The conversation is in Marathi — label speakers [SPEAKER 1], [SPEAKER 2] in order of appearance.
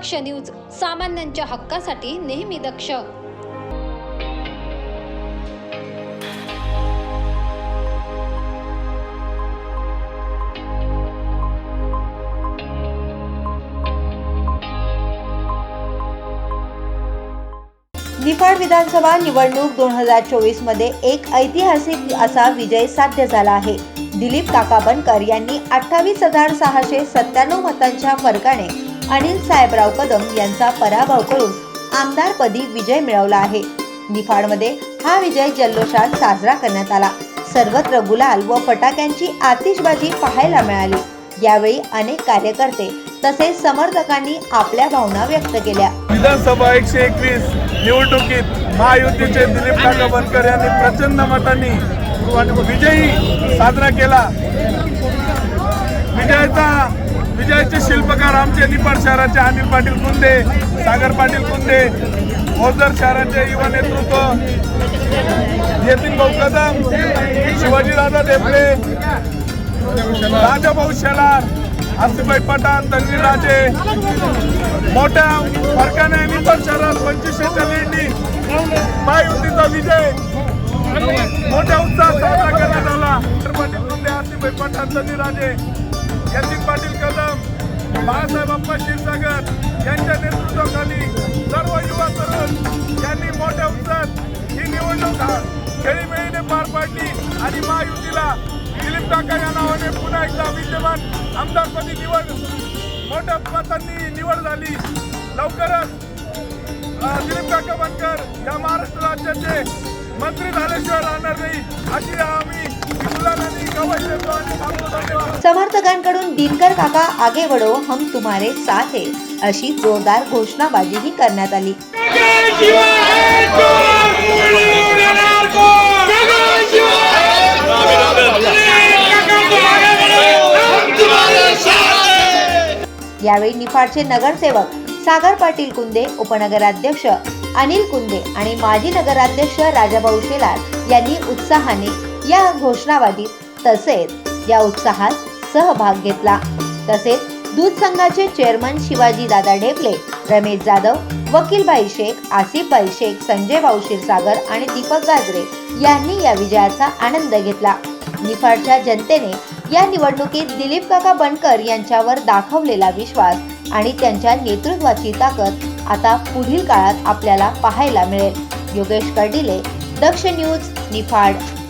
[SPEAKER 1] दक्ष न्यूज सामान्यांच्या हक्कासाठी नेहमी दक्ष.
[SPEAKER 2] निफाड विधानसभा निवडणूक दोन हजार चोवीसमध्ये एक ऐतिहासिक असा विजय साध्य झाला आहे. दिलीप काका बनकर यांनी अठ्ठावीस हजार सहाशे सत्त्याण्णव मतांच्या फरकाने अनिल साहेबराव कदम यांचा पराभव करून आमदारपदी विजय मिळवला आहे. निफाडमध्ये हा विजय जल्लोषात साजरा करण्यात आला. सर्वत्र गुलाल व फटाक्यांची आतिषबाजी पाहायला मिळाली. यावेळी अनेक कार्यकर्ते तसेच समर्थकांनी आपल्या भावना व्यक्त केल्या.
[SPEAKER 3] विधानसभा एकशे एकवीस निवडणुकीत महायुतीचे दिलीप काका बनकर यांनी प्रचंड मतांनी विजयी साजरा केला. विजयाचा विजयाचे शिल्पकार आमचे निपाड शहराचे अनिल पाटील कुंदे सागर पाटील कुंदे ओझर शहराचे युवा नेतृत्व येथील भाऊ कदम शिवाजीदादा देपले राजाभाऊ शेलार आसिफाई पठाण तनवीर राजे मोठ्या फरकाने निपाड शहरात पंचवीसशेच्या लीडनी महायुतीचा विजय मोठ्या उत्साहात साजरा करण्यात आला. पाटील कुंडे आसिफाई पठाण तनवीर राजे यतीन पाटील बाळासाहेब अप्पा क्षीरसागर यांच्या नेतृत्वाखाली सर्व युवा तरुण यांनी मोठ्या उत्साहात ही निवडणूक खेळीमेळीने पार पाडली आणि महायुतीला दिलीप काका या नावाने पुन्हा एकदा विद्यमान आमदारपदी निवड मोठ्या मतांनी निवड झाली. लवकरच दिलीप काका बनकर या महाराष्ट्र राज्याचे मंत्री झाल्याशिवाय राहणार नाही अशी आम्ही
[SPEAKER 2] समर्थकांकडून दिनकर काका आगे वडो हम तुम्हारे साथ है अशी जोरदार घोषणाबाजीही करण्यात आली. यावेळी निफाडचे नगरसेवक सागर पाटील कुंदे उपनगराध्यक्ष अनिल कुंदे आणि माजी नगराध्यक्ष राजाभाऊ शेलार यांनी उत्साहाने या घोषणाबाजीत तसेच या उत्साहात सहभाग घेतला. तसेच दूध संघाचे चेअरमन शिवाजी दादा ढेपले रमेश जाधव वकीलबाई शेख आसिफबाई शेख संजय भाऊ क्षीरसागर आणि दीपक गाजरे यांनी या विजयाचा आनंद घेतला. निफाडच्या जनतेने या निवडणुकीत दिलीप काका बनकर यांच्यावर दाखवलेला विश्वास आणि त्यांच्या नेतृत्वाची ताकद आता पुढील काळात आपल्याला पाहायला मिळेल. योगेश कर्डिले दक्ष न्यूज निफाड.